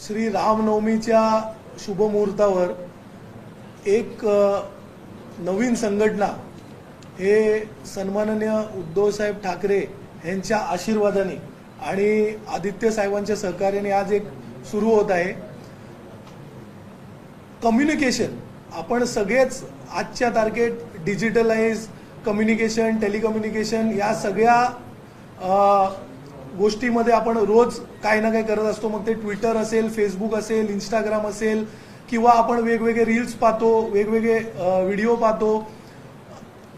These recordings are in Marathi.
श्री रामनवमीच्या शुभमुहूर्तावर एक नवीन संघटना हे सन्माननीय उद्धवसाहेब ठाकरे यांच्या आशीर्वादाने आणि आदित्य साहेबांच्या सहकार्याने आज एक सुरू होत आहे. कम्युनिकेशन आपण सगळेच आजच्या तारखेत डिजिटलाइज कम्युनिकेशन टेलिकम्युनिकेशन या सगळ्या गोष्टीमध्ये आपण रोज काही ना काही करत असतो. मग ते ट्विटर असेल फेसबुक असेल इंस्टाग्राम असेल किंवा आपण वेगवेगळे रील्स पाहतो वेगवेगळे व्हिडिओ पाहतो.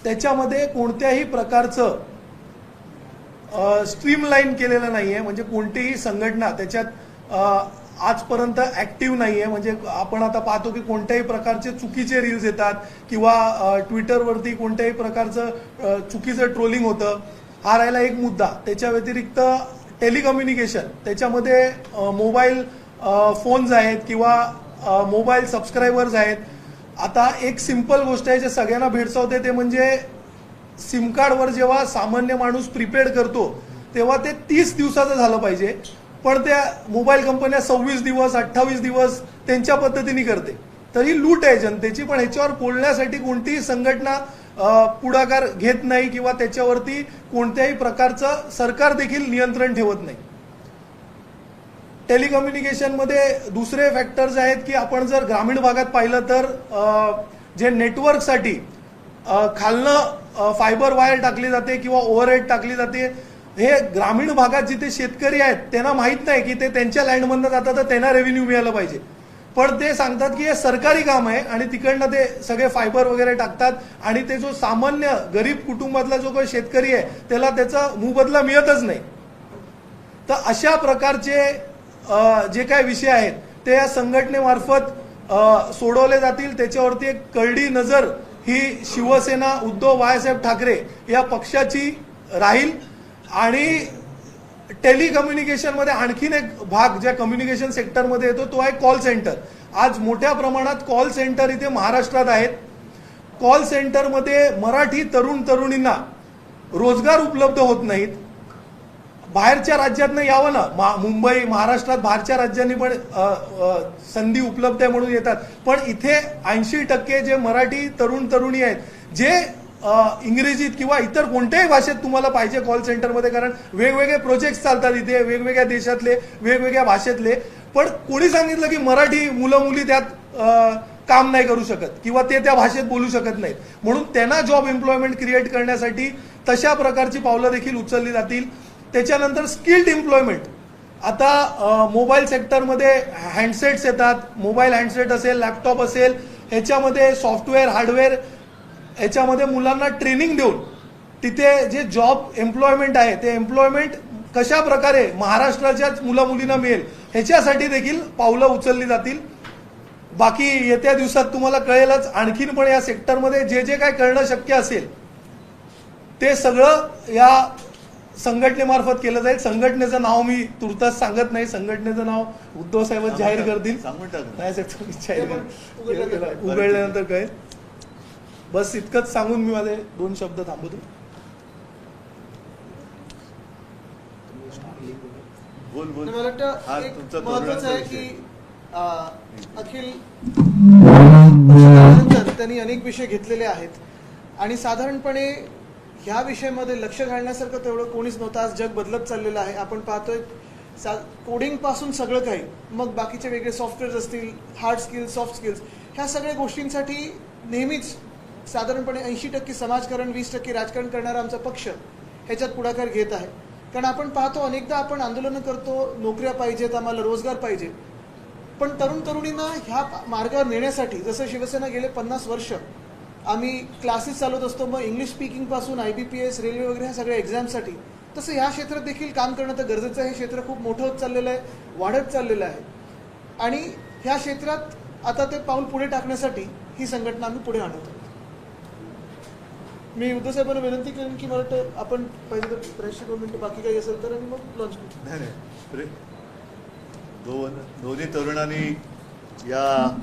त्याच्यामध्ये कोणत्याही प्रकारचं स्ट्रीमलाईन केलेलं नाहीये. म्हणजे कोणतीही संघटना त्याच्यात आजपर्यंत ऍक्टिव्ह नाहीये. म्हणजे आपण आता पाहतो की कोणत्याही प्रकारचे चुकीचे रील्स येतात किंवा ट्विटरवरती कोणत्याही प्रकारचं चुकीचं ट्रोलिंग होतं. हा राहिला एक मुद्दा त्याच्या व्यतिरिक्त टेलिकम्युनिकेशन त्याच्यामध्ये मोबाईल फोन्स आहेत किंवा मोबाईल सबस्क्रायबर्स आहेत. आता एक सिंपल गोष्ट आहे जे सगळ्यांना भेडसावते ते म्हणजे सिम कार्डवर जेव्हा सामान्य माणूस प्रीपेड करतो तेव्हा ते तीस दिवसाचं झालं पाहिजे. पण त्या मोबाईल कंपन्या सव्वीस दिवस अठ्ठावीस दिवस त्यांच्या पद्धतीने करते. तरी लूट आहे जनतेची पण ह्याच्यावर बोलण्यासाठी कोणतीही संघटना पुढाकार घेत नाही किंवा त्याच्यावरती कोणत्याही प्रकारचं सरकार देखील नियंत्रण ठेवत नाही. टेलिकम्युनिकेशनमध्ये दुसरे फॅक्टर्स आहेत की आपण जर ग्रामीण भागात पाहिलं तर जे नेटवर्कसाठी खालनं फायबर वायर टाकली जाते किंवा ओव्हरहेड टाकली जाते हे ग्रामीण भागात जिथे शेतकरी आहेत त्यांना माहीत नाही की ते त्यांच्या लँडमधनं जातात तर त्यांना रेव्हेन्यू मिळालं पाहिजे. पण ते सांगतात की हे सरकारी काम आहे आणि तिकडनं ते सगळे फायबर वगैरे टाकतात आणि ते जो सामान्य गरीब कुटुंबातला जो काही शेतकरी आहे त्याला त्याचा मुबदला मिळतच नाही. तर अशा प्रकारचे जे काय विषय आहेत ते या संघटनेमार्फत सोडवले जातील. त्याच्यावरती एक करडी नजर ही शिवसेना उद्धव बाळासाहेब ठाकरे या पक्षाची राहील. आणि टेलिकम्युनिकेशनमध्ये आणखीन एक भाग ज्या कम्युनिकेशन सेक्टरमध्ये येतो तो आहे कॉल सेंटर आज मोठ्या प्रमाणात कॉल सेंटर इथे महाराष्ट्रात आहेत. कॉल सेंटरमध्ये मराठी तरुण तरुणींना रोजगार उपलब्ध होत नाहीत. बाहेरच्या राज्यातनं यावं ना? मा- मुंबई महाराष्ट्रात बाहेरच्या राज्यांनी पण संधी उपलब्ध आहे म्हणून येतात. पण इथे ऐंशी टक्के जे मराठी तरुण तरुणी आहेत जे इंग्रजीत किंवा इतर कोणत्याही भाषेत तुम्हाला पाहिजे कॉल सेंटरमध्ये कारण वेगवेगळे प्रोजेक्ट चालतात इथे वेगवेगळ्या देशातले वेगवेगळ्या भाषेतले. पण कोणी सांगितलं की मराठी मुलं मुली त्यात काम नाही करू शकत किंवा ते त्या भाषेत बोलू शकत नाहीत. म्हणून त्यांना जॉब एम्प्लॉयमेंट क्रिएट करण्यासाठी तशा प्रकारची पावलं देखील उचलली जातील. त्याच्यानंतर स्किल्ड एम्प्लॉयमेंट आता मोबाईल सेक्टरमध्ये हँडसेट्स येतात मोबाईल हँडसेट असेल लॅपटॉप असेल ह्याच्यामध्ये सॉफ्टवेअर हार्डवेअर ह्याच्यामध्ये मुलांना ट्रेनिंग देऊन तिथे जे जॉब एम्प्लॉयमेंट आहे ते एम्प्लॉयमेंट कशा प्रकारे महाराष्ट्राच्याच मुला मुलींना मिळेल ह्याच्यासाठी देखील पावलं उचलली जातील बाकी येत्या दिवसात तुम्हाला कळेलच आणखीन पण या सेक्टरमध्ये जे जे काय करणं शक्य असेल ते सगळं या संघटनेमार्फत केलं जाईल संघटनेचं नाव मी तुर्तास सांगत नाही संघटनेचं नाव उद्धव साहेबच जाहीर करतील. नाही साहेब जाहीर ते पण करा. उघडल्यानंतर. काय बस इतकंच सांगून मी माझे दोन शब्द थांबवतो. बोल बोल. मला वाटतं एक महत्वाचं आहे की अखिल त्यांनी अनेक विषय घेतलेले आहेत. आणि साधारणपणे ह्या विषयामध्ये लक्ष घालण्यासारखं तेवढं कोणीच नव्हतं. आज जग बदलत चाललेलं आहे. आपण पाहतोय सा कोडिंगपासून सगळं काही. मग बाकीचे वेगळे सॉफ्टवेअर्स असतील हार्ड स्किल्स सॉफ्ट स्किल्स ह्या सगळ्या गोष्टींसाठी नेहमीच साधारणपणे ऐंशी टक्के समाजकारण वीस टक्के राजकारण करणारा आमचा पक्ष ह्याच्यात पुढाकार घेत आहे. कारण आपण पाहतो अनेकदा आपण आंदोलनं करतो नोकऱ्या पाहिजेत आम्हाला रोजगार पाहिजे. पण तरुण तरुणींना ह्या मार्गावर नेण्यासाठी जसं शिवसेना गेले पन्नास वर्ष आम्ही क्लासेस चालवत असतो मग English स्पीकिंगपासून I B P S railway वगैरे ह्या सगळ्या एक्झामसाठी तसं ह्या क्षेत्रात देखील काम करणं तर गरजेचं आहे. हे क्षेत्र खूप मोठं होत चाललेलं आहे वाढत चाललेलं आहे. आणि ह्या क्षेत्रात आता ते पाऊल पुढे टाकण्यासाठी ही संघटना आम्ही पुढे आणतो. मी उद्धव साहेबांना विनंती करेन की मला वाटतं आपण पाहिजे तर त्र्याऐंशी दोन मिनिटं बाकी काही असेल तर आणि मग लॉन्च करू. नाही नाही. प्रे- दोन दोन्ही तरुणांनी या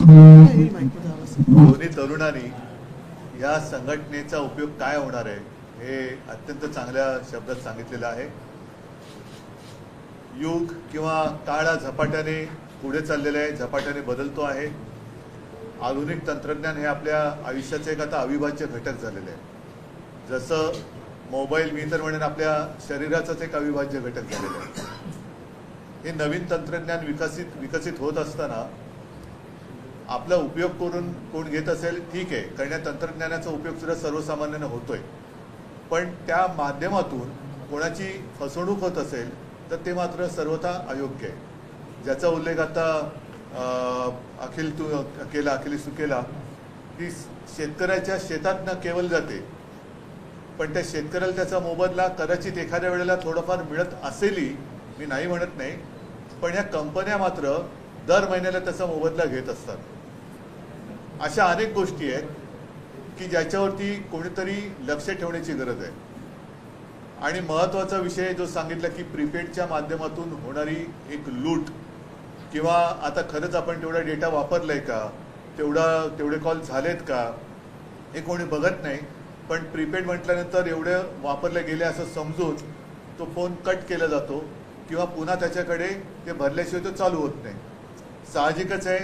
दोन्ही तरुणांनी या संघटनेचा उपयोग काय होणार आहे हे अत्यंत चांगल्या शब्दात सांगितलेलं आहे. युग किंवा काळा झपाट्याने पुढे चाललेलं आहे झपाट्याने बदलतो आहे. आधुनिक तंत्रज्ञान हे आपल्या आयुष्याचं एक आता अविभाज्य घटक झालेलं आहे. जसं मोबाईल मी तर म्हणेन आपल्या शरीराचंच एक अविभाज्य घटक झालेलं आहे. हे नवीन तंत्रज्ञान विकसित विकसित होत असताना आपला उपयोग करून कोण घेत असेल ठीक आहे. कारण या तंत्रज्ञानाचा उपयोग सुद्धा सर्वसामान्यानं होतोय. पण त्या माध्यमातून कोणाची फसवणूक होत असेल तर ते मात्र सर्वथा अयोग्य आहे. ज्याचा उल्लेख आता अखिल तू केला अखिलेश तू केला की शेतकऱ्याच्या शेतात न केवल जाते पण त्या शेतकऱ्याला त्याचा मोबदला कदाचित एखाद्या वेळेला थोडंफार मिळत असेलही मी नाही म्हणत नाही पण या कंपन्या मात्र दर महिन्याला त्याचा मोबदला घेत असतात. अशा अनेक गोष्टी आहेत की ज्याच्यावरती कोणीतरी लक्ष ठेवण्याची गरज आहे. आणि महत्त्वाचा विषय जो सांगितला की प्रीपेडच्या माध्यमातून होणारी एक लूट किंवा आता खरंच आपण तेवढा डेटा वापरलाय का तेवढा तेवढे कॉल झालेत का हे कोणी बघत नाही. पण प्रीपेड म्हटल्यानंतर एवढे वापरले गेले असं समजून तो फोन कट केला जातो किंवा पुन्हा त्याच्याकडे ते भरल्याशिवाय तो चालू होत नाही. साहजिकच आहे.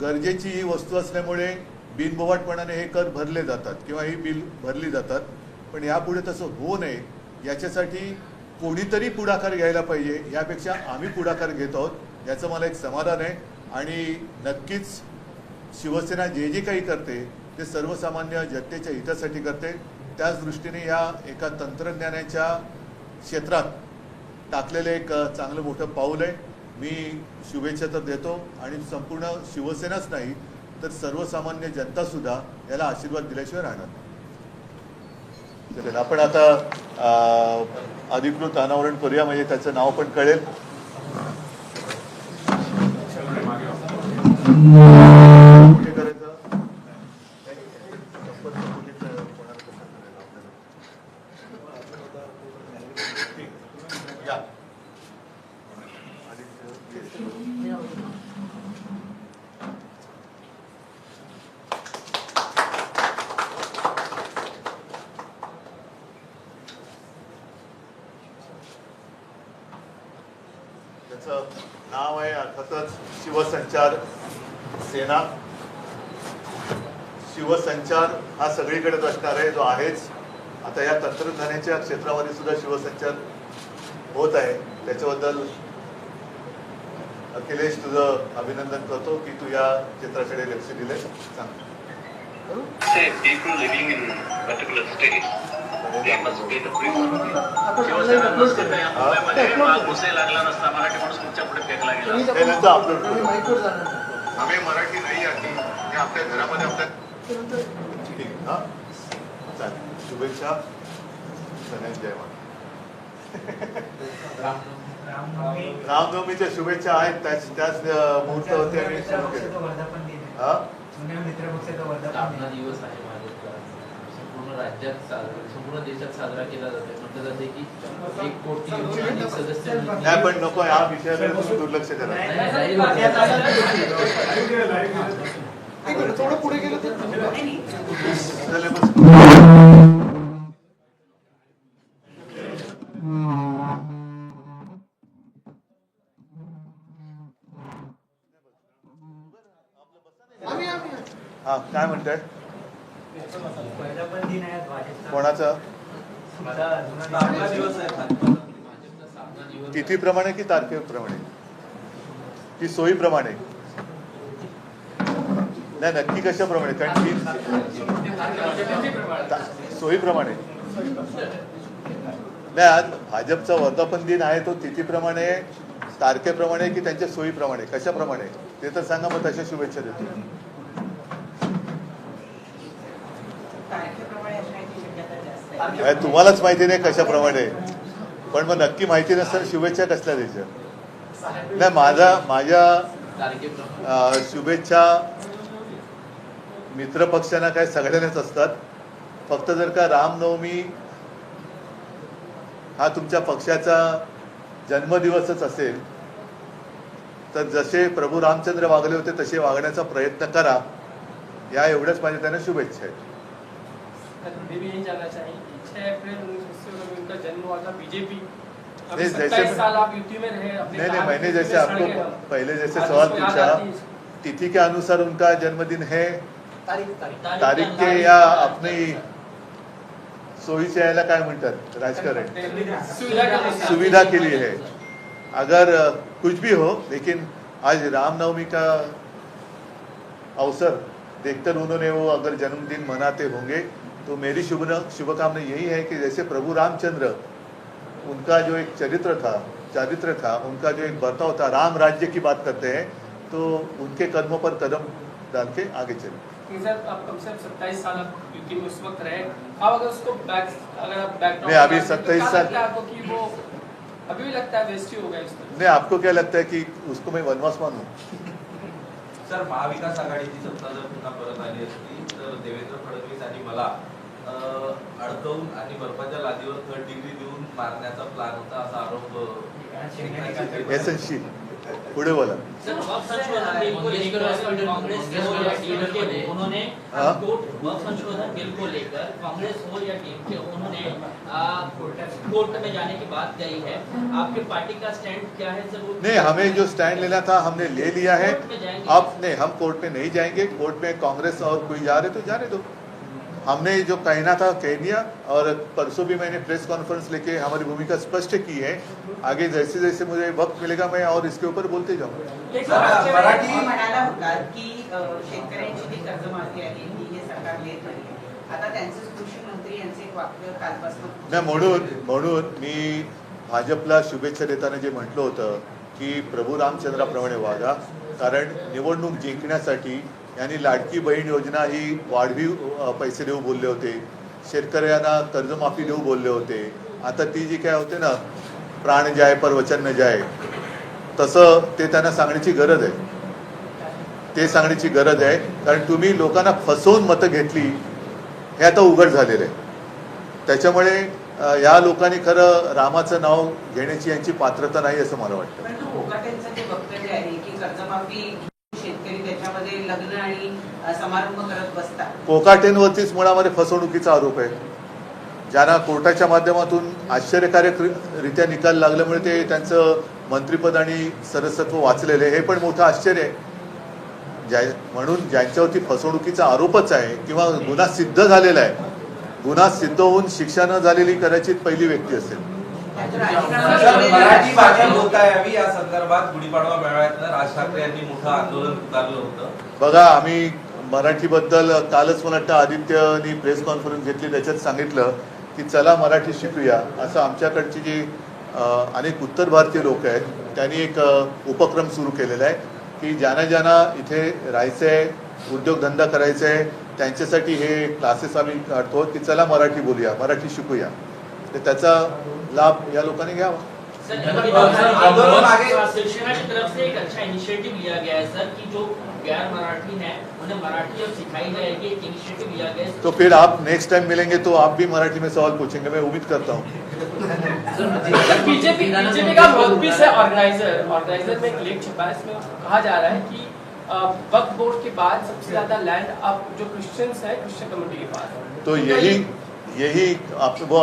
गरजेची ही वस्तू असल्यामुळे बिनबोवाटपणाने हे कर भरले जातात किंवा ही बिल भरली जातात. पण यापुढे तसं होऊ नये. याच्यासाठी कोणीतरी पुढाकार घ्यायला पाहिजे. यापेक्षा आम्ही पुढाकार घेत आहोत. याचं मला एक समाधान आहे. आणि नक्कीच शिवसेना जे जे काही करते ते सर्वसामान्य जनतेच्या हितासाठी करते. त्याच दृष्टीने या एका तंत्रज्ञानाच्या क्षेत्रात टाकलेलं एक चांगलं मोठं पाऊल आहे. मी शुभेच्छा तर देतो आणि संपूर्ण शिवसेनाच नाही तर सर्वसामान्य जनता सुद्धा याला आशीर्वाद दिल्याशिवाय राहणार नाही. आपण आता अधिकृत अनावरण करूया म्हणजे त्याचं नाव पण कळेल. या. त्याचं नाव आहे अर्थातच शिवसंचार सेना शिवसंचार हा सगळीकडेच असणार आहे जो आहेच आता या तंत्रज्ञानाच्या क्षेत्रामध्ये सुद्धा शिवसंचार होत आहे. त्याच्याबद्दल अखिलेश तुझं अभिनंदन करतो की तू या क्षेत्राकडे लक्ष दिलंय. सांग. People living in particular state, they must pay the. आम्ही मराठी नाही आती हे आपल्या घरामध्ये आपल्या ठीक. हा? चालेल. शुभेच्छा. धनंजय रामनवमीच्या शुभेच्छा आहेत. त्याच त्याच अं, मुहूर्तावरती आम्ही सुरू केलं. हा? संपूर्ण राज्यात साजरा संपूर्ण देशात साजरा केला जातो म्हटलं जाते की एक कोटी अधिक सदस्य नाही पण नको या विषयाकडे तुम्ही दुर्लक्ष करा. होते. थोडं पुढे गेलं तर सिलेबस आम्ही आम्ही हा काय म्हणताय कोणाचा भाजपचा स्थापना दिवस तिथीप्रमाणे की तारखेप्रमाणे? की सोयीप्रमाणे? नाही नक्की कशाप्रमाणे? कारण की ता- सोयीप्रमाणे. नाही आज भाजपचा वर्धापन दिन आहे तो तिथीप्रमाणे तारखेप्रमाणे की त्यांच्या सोयीप्रमाणे? कशाप्रमाणे? ते तर सांगा मग तशा शुभेच्छा देतो. तुम्हालाच माहिती नाही कशाप्रमाणे. पण मग नक्की माहिती नसताना शुभेच्छा कसल्या द्यायच्या? नाही माझा माझ्या शुभेच्छा मित्रपक्षांना काय सगळ्यांनाच असतात. फक्त जर का रामनवमी हा तुमच्या पक्षाचा जन्मदिवसच असेल तर जसे प्रभू रामचंद्र वागले होते तसे वागण्याचा प्रयत्न करा. या एवढ्याच माझ्या त्यांना शुभेच्छा आहेत. जन्म हुआ था बीजेपी नहीं, जैसे साल आप यूपी में रहे अपने नहीं नहीं मैंने जैसे आपको। पहले जैसे सवाल पूछा। तिथि के अनुसार उनका जन्मदिन है? तारीख के या अपनी सोयीच्या यायला काय म्हणतात? राजकारण. सुविधा के लिए। सुविधा के लिए है। अगर कुछ भी हो लेकिन आज रामनवमी का अवसर देखकर उन्होंने वो अगर जन्मदिन मनाते होंगे तो मेरी शुभ शुभकामना यही है कि जैसे प्रभु रामचंद्र उनका जो एक चरित्र था चरित्र था उनका जो एक बर्ताव था राम राज्य की बात करते हैं तो उनके कदमों पर कदम डाल के आगे चले। सर आप कम से कम सत्ताईस साल आप यूपी में उस वक्त रहे? आप अगर उसको बैक अगर आप बैक नहीं, अभी 27 साल- आपको कि वो अभी भी लगता है वेस्ट ही हो गया इस तरह नहीं आपको क्या लगता है कि उसको मैं वनवास मानूं? सर महाविकास आघाडीची सत्ता जर पुन्हा परत आली असती तर देवेंद्र फडणवीस आणि मला अडकवून आणि बर्फाच्या लादीवर थर्ड डिग्री देऊन मारण्याचा प्लॅन होता असा आरोप अ, पुढे बोला. सर वक्त संशोधन बिल को लेकर कांग्रेस हो या डीएमके उन्होंने? कोर्ट वक्त संशोधन बिल को लेकर कांग्रेस या डीएमके उन्होंने कोर्ट में जाने की बात कही है. आपके पार्टी का स्टैंड क्या है सर? नहीं हमें जो स्टैंड लेना था हमने ले लिया है? अब नहीं हम कोर्ट में नहीं जाएँगे. कोर्ट में कांग्रेस और कोई जा रहे तो जाने दो. हमने जो कहना था कह दिया और परसों भी मैंने प्रेस कॉन्फ्रेंस लेके हमारी भूमिका स्पष्ट की है। आगे जैसे जैसे मुझे वक्त मिलेगा मैं और इसके ऊपर बोलते जाऊंगा। एक सर, बात- मराठी- तुम्ही म्हणाला होता की अ, शेतकऱ्यांची जी कर्जमाफी आहे ती हे सरकार देत नाही आता त्यांचेच कृषी मंत्री यांचे एक वाक्य कालपासून नाही म्हणून म्हणून मी भाजपला शुभेच्छा देताना जे म्हटलं होतं की प्रभू रामचंद्राप्रमाणे वागा कारण निवडणूक जिंकण्यासाठी यांनी लाडकी बहीण योजना ही वाढवी पैसे देऊ बोलले होते. शेतकऱ्यांना कर्जमाफी देऊ बोलले होते. आता ती जी काय होते ना प्राण जाय परवचन न जाय तसं ते त्यांना सांगण्याची गरज आहे. ते सांगण्याची गरज आहे. कारण तुम्ही लोकांना फसवून मतं घेतली हे आता उघड झालेलं आहे. त्याच्यामुळे या लोकांनी खरं रामाचं नाव घेण्याची यांची पात्रता नाही असं मला वाटतं परंतु कोकाटेंचं जे वक्तव्य आहे की कर्जमाफी घेऊन शेतकरी त्याच्यामध्ये लग्न आणि अ, समारंभ करत बसतात. कोकाटेंवरतीच मुळामध्ये फसवणुकीचा आरोप आहे. ज्यांना कोर्टाच्या माध्यमातून आश्चर्यकारक रित्या निकाल लागल्यामुळे ते त्यांचं मंत्रिपद आणि सदस्यत्व वाचलेलं आहे. हे पण मोठं आश्चर्य आहे. ज्या म्हणून ज्यांच्यावरती फसवणुकीचा आरोपच आहे किंवा गुन्हा सिद्ध झालेला आहे गुन्हा सिद्ध होऊन शिक्षा न झालेली कदाचित पहिली व्यक्ती असेल. मराठी भाषा बोलता यावी या संदर्भात गुढीपाडवा मेळाव्यातनं राज ठाकरे यांनी मोठं आंदोलन पुकारलं होतं. बघा आम्ही मराठीबद्दल कालच मला वाटतं आदित्यनी प्रेस कॉन्फरन्स घेतली त्याच्यात सांगितलं की चला मराठी शिकूया. असं आमच्याकडची जी अनेक उत्तर भारतीय लोक आहेत त्यांनी एक उपक्रम सुरू केलेला आहे की ज्यांना ज्यांना इथे राहायचं आहे उद्योगधंदा करायचा आहे त्यांच्यासाठी हे क्लासेस आम्ही काढतो की चला मराठी बोलूया मराठी शिकूया. तर त्याचा लाभ या लोकांनी घ्यावा. सर सर, आंदोलन आगे- शिवसेना की तरफ़ से एक अच्छा इनिशिएटिव लिया गया है सर कि जो गैर मराठी हैं उन्हें मराठी अब सिखाई जाएगी एक इनिशिएटिव लिया गया है। तो फिर आप नेक्स्ट टाइम मिलेंगे तो आप भी मराठी में सवाल पूछेंगे मैं उम्मीद करता हूँ। बीजेपी बीजेपी का वर्कपीस है ऑर्गेनाइजर ऑर्गेनाइजर में एक लेख छपा है इसमें कहा जा रहा है कि वक्त बोर्ड के बाद सबसे ज़्यादा लैंड अब जो क्रिश्चियंस है क्रिश्चियन कम्युनिटी के पास। तो यही यही आप वो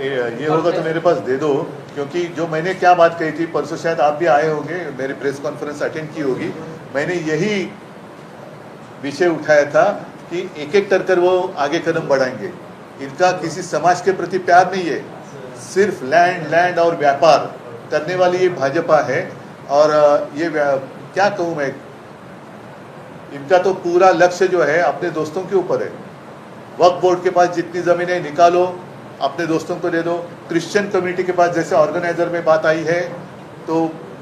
ये ये होगा तो मेरे पास दे दो क्योंकि जो मैंने क्या बात कही थी परसों शायद आप भी आए होंगे मेरी प्रेस कॉन्फ्रेंस अटेंड की होगी मैंने यही विषय उठाया था कि एक एक कर कर वो आगे कदम बढ़ाएँगे। इनका किसी समाज के प्रति प्यार नहीं है सिर्फ़ लैंड लैंड और व्यापार करने वाली ये भाजपा है और ये क्या कहूँ मैं इनका तो पूरा लक्ष्य जो है अपने दोस्तों के ऊपर है। वक्फ बोर्ड के पास जितनी ज़मीन है निकालो अपने दोस्तों को दे दो। क्रिश्चियन कम्युनिटी के पास जैसे ऑर्गेनाइजर में बात आई है तो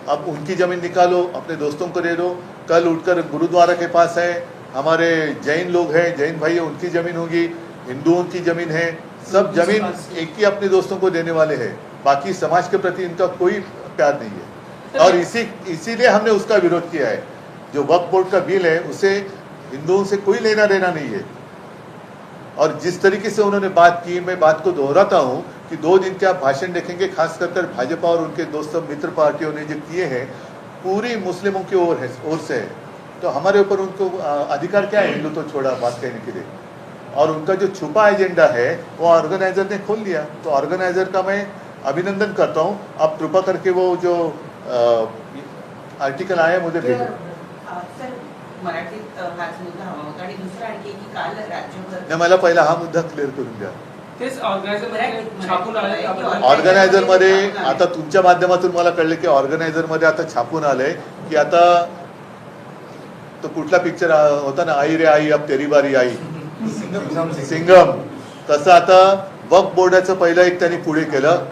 अब उनकी ज़मीन निकालो अपने दोस्तों को दे दो। कल उठकर गुरुद्वारा के पास है हमारे जैन लोग हैं जैन भाई है उनकी ज़मीन होगी हिंदुओं की ज़मीन है सब ज़मीन एक ही अपने दोस्तों को देने वाले हैं बाकी समाज के प्रति इनका कोई प्यार नहीं है। और इसी इसीलिए हमने उसका विरोध किया है। जो वक्फ बोर्ड का बिल है उसे हिंदुओं से कोई लेना देना नहीं है। और जिस तरीके से उन्होंने बात की मैं बात को दोहराता हूँ कि दो दिन के आप भाषण देखेंगे खास कर भाजपा और उनके दोस्तों मित्र पार्टियों ने जो किए हैं पूरी मुस्लिमों की ओर है ओर से है। तो हमारे ऊपर उनको अधिकार क्या है हिंदू तो छोड़ा बात कहने के लिए? और उनका जो छुपा एजेंडा है वो ऑर्गेनाइजर ने खोल लिया तो ऑर्गेनाइजर का मैं अभिनंदन करता हूँ। आप कृपा करके वो जो आ, आर्टिकल आया मुझे भेजो। मराठीत अ, हाच मुद्दा हवा होता. आणि दुसरं आणखी की काल राज्यभर नाही मला पहिला हा मुद्दा क्लिअर करून द्या. तेच ऑर्गनायझरमध्ये छापून आले त्याबद्दल. ऑर्गनायझरमध्ये आता तुमच्या माध्यमातून मला कळलं की ऑर्गनायझरमध्ये आता छापून आलंय की आता तो कुठला पिक्चर होता ना आई रे आई अब तेरी बारी आई. सिंगम तसं आता वक्फ बोर्डाचं पहिलं एक त्यांनी पुढे केलं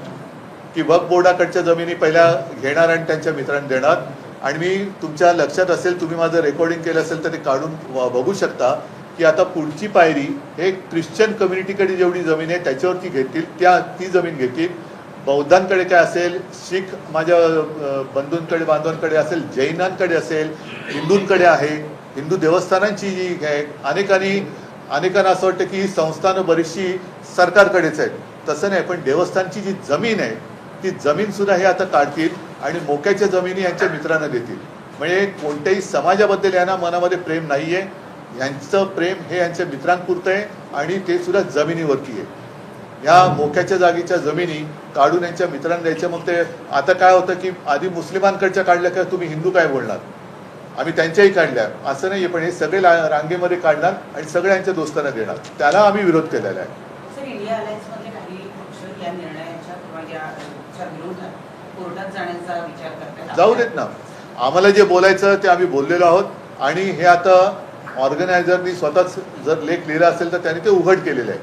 की वक्फ बोर्डाकडच्या जमिनी पहिल्या घेणार आणि त्यांच्या मित्रांना देणार. आणि मी तुमच्या लक्षात असेल तुम्ही माझं रेकॉर्डिंग केलं असेल तर ते काढून व- बघू शकता की आता पुढची पायरी हे ख्रिश्चन कम्युनिटीकडे जेवढी जमीन आहे त्याच्यावरती घेतील त्या ती जमीन घेतील. बौद्धांकडे काय असेल शीख माझ्या बंधूंकडे बांधवांकडे असेल जैनांकडे असेल हिंदूंकडे आहे. हिंदू देवस्थानांची जी आहे अनेकांनी अनेकांना असं वाटतं की ही संस्थानं बरीचशी सरकारकडेच आहेत. तसं नाही पण देवस्थानची जी जमीन आहे ती जमीन सुद्धा हे आता काढतील. आणि मोक्याच्या जमिनी यांच्या मित्रांना देतील. म्हणजे कोणत्याही समाजाबद्दल यांना मनामध्ये प्रेम नाहीये. यांचं प्रेम हे यांच्या मित्रांपुरतं आहे आणि ते सुद्धा जमिनीवरती आहे. या मोक्याच्या जागेच्या जमिनी काढून यांच्या मित्रांना द्यायच्या. मग ते आता काय होतं की आधी मुस्लिमांकडच्या काढल्या का तुम्ही हिंदू काय बोलणार? आम्ही त्यांच्याही काढल्या. असं नाहीये पण हे सगळे रांगेमध्ये काढणार आणि सगळ्यांच्या दोस्तांना देणार. त्याला आम्ही विरोध केलेला आहे सर इंडिया अलायन्स मधले काही पक्ष या निर्णयाच्या किंवा याच्या विरोधात कोर्टात जाण्याचा विचार करतात जाऊ देत ना. आम्हाला जे बोलायचं ते आम्ही बोललेलो आहोत. आणि हे आता ऑर्गनायझरनी स्वतःच जर लेख लिहिला असेल तर त्यांनी ते उघड केलेलं आहे.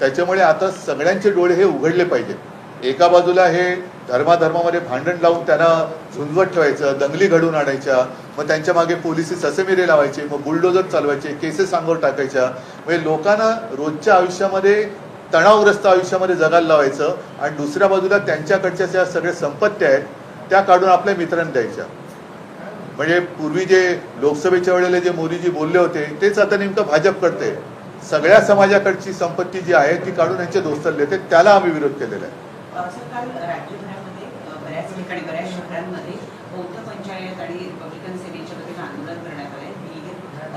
त्याच्यामुळे आता सगळ्यांचे डोळे हे उघडले पाहिजेत. एका बाजूला हे धर्माधर्मामध्ये भांडण लावून त्यांना झुंजवत ठेवायचं दंगली घडवून आणायच्या मग त्यांच्या मागे पोलिसी ससेमिरे लावायचे मग बुलडोजर चालवायचे केसेस अंगावर टाकायच्या. म्हणजे लोकांना रोजच्या आयुष्यामध्ये तणावग्रस्त आयुष्यामध्ये जगायला लावायचं आणि दुसऱ्या बाजूला त्यांच्याकडच्या ज्या सगळ्या संपत्त्या आहेत त्या काढून आपल्या मित्रांना द्यायच्या. म्हणजे पूर्वी जे लोकसभेच्या वेळेला जे मोदीजी बोलले होते तेच आता नेमकं भाजप करते सगळ्या समाजाकडची संपत्ती जी आहे ती काढून यांच्या दोस्ताला देते त्याला आम्ही विरोध केलेला आहे.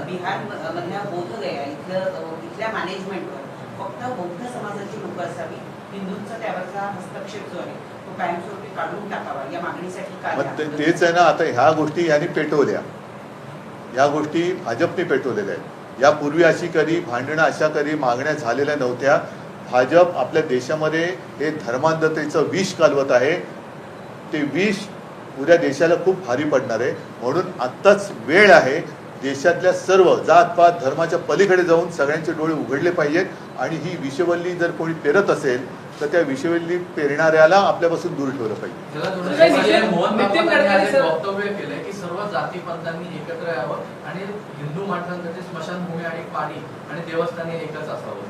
बिहार मधल्या बोधगया इथलं इथल्या मॅनेजमेंटवर फक्त बौद्ध समाजाची लोक असावी. हिंदूंचा त्यावरचा हस्तक्षेप जो आहे तो कायमस्वरूपी काढून टाकावा. या मागणीसाठी तेच आहे ना आता ह्या गोष्टी यांनी पेटवल्या या गोष्टी भाजपने पेटवलेल्या आहेत. यापूर्वी अशी कधी भांडणं अशा कधी मागण्या झालेल्या नव्हत्या. भाजप आपल्या देशामध्ये हे धर्मांधतेचं विष कालवत आहे. ते विष उद्या देशाला खूप भारी पडणार आहे. म्हणून आत्ताच वेळ आहे देशातल्या सर्व जातपात धर्माच्या पलीकडे जाऊन सगळ्यांचे डोळे उघडले पाहिजेत. आणि ही विषवल्ली जर कोणी पेरत असेल तर त्या विषवल्ली पेरणाऱ्याला आपल्यापासून दूर ठेवलं पाहिजे. नितीन- गडकरी सर- वक्तव्य केलंय की सर्व जाती पंथांनी एकत्र यावं आणि हिंदू माणसांसाठी स्मशानभूमी आणि पाणी आणि देवस्थान हे एकच असावं.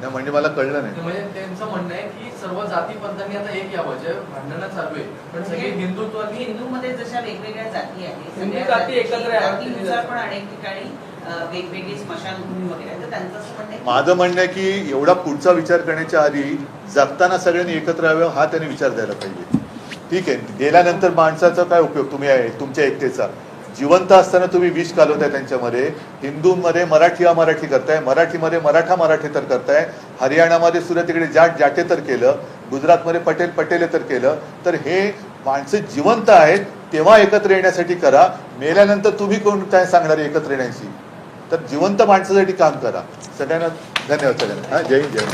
नाही म्हणजे मला कळलं नाही. म्हणजे त्यांचं म्हणणं आहे की सर्व जाती पंथांनी आता एक यावं जे भांडणं चालू आहे. पण सगळे हिंदुत्व आणि हिंदूमध्ये जशा वेगवेगळ्या जाती आहेत जाती एकत्र पण अनेक ठिकाणी वेगवेगळी स्मशानभूमी वगैरे तर त्यांचं असं म्हणणं आहे माझं म्हणणं आहे की एवढा पुढचा विचार करण्याच्या आधी जगताना सगळ्यांनी एकत्र यावं हा त्यांनी विचार द्यायला पाहिजे. ठीक आहे गेल्यानंतर माणसाचा काय उपयोग? तुम्ही आहे तुमच्या एकतेचा. जिवंत असताना तुम्ही विष घालवताय त्यांच्यामध्ये. हिंदूंमध्ये मराठी हा मराठी करताय मराठीमध्ये मराठा मराठी तर करताय. हरियाणामध्ये सुद्धा तिकडे जाट जाटे तर केलं गुजरातमध्ये पटेल पटेले तर केलं. तर हे माणसं जिवंत आहेत तेव्हा एकत्र येण्यासाठी करा. मेल्यानंतर तुम्ही कोण काय सांगणार एकत्र येण्याची तर जिवंत माणसासाठी काम करा. सगळ्यांना धन्यवाद सगळ्यांना. हा जय जय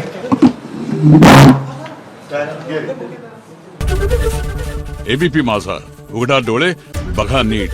एबीपी माझा. उघडा डोळे बघा नीट.